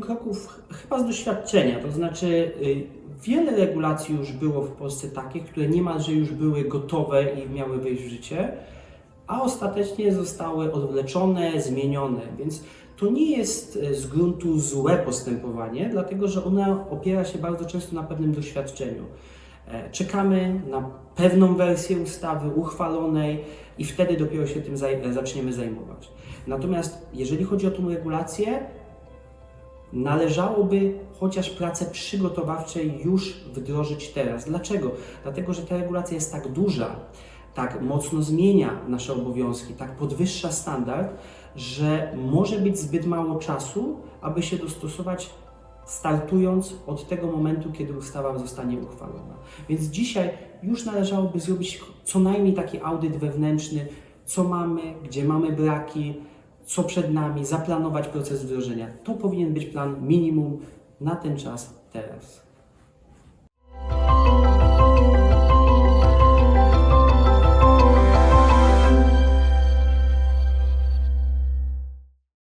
kroków chyba z doświadczenia, to znaczy y, wiele regulacji już było w Polsce takich, które niemalże już były gotowe i miały wejść w życie, a ostatecznie zostały odwleczone, zmienione, więc to nie jest y, z gruntu złe postępowanie, dlatego że ono opiera się bardzo często na pewnym doświadczeniu. E, Czekamy na pewną wersję ustawy uchwalonej i wtedy dopiero się tym zaczniemy zajmować. Natomiast jeżeli chodzi o tą regulację, należałoby chociaż prace przygotowawcze już wdrożyć teraz. Dlaczego? Dlatego, że ta regulacja jest tak duża, tak mocno zmienia nasze obowiązki, tak podwyższa standard, że może być zbyt mało czasu, aby się dostosować startując od tego momentu, kiedy ustawa zostanie uchwalona. Więc dzisiaj już należałoby zrobić co najmniej taki audyt wewnętrzny, co mamy, gdzie mamy braki, co przed nami, zaplanować proces wdrożenia. To powinien być plan minimum na ten czas teraz.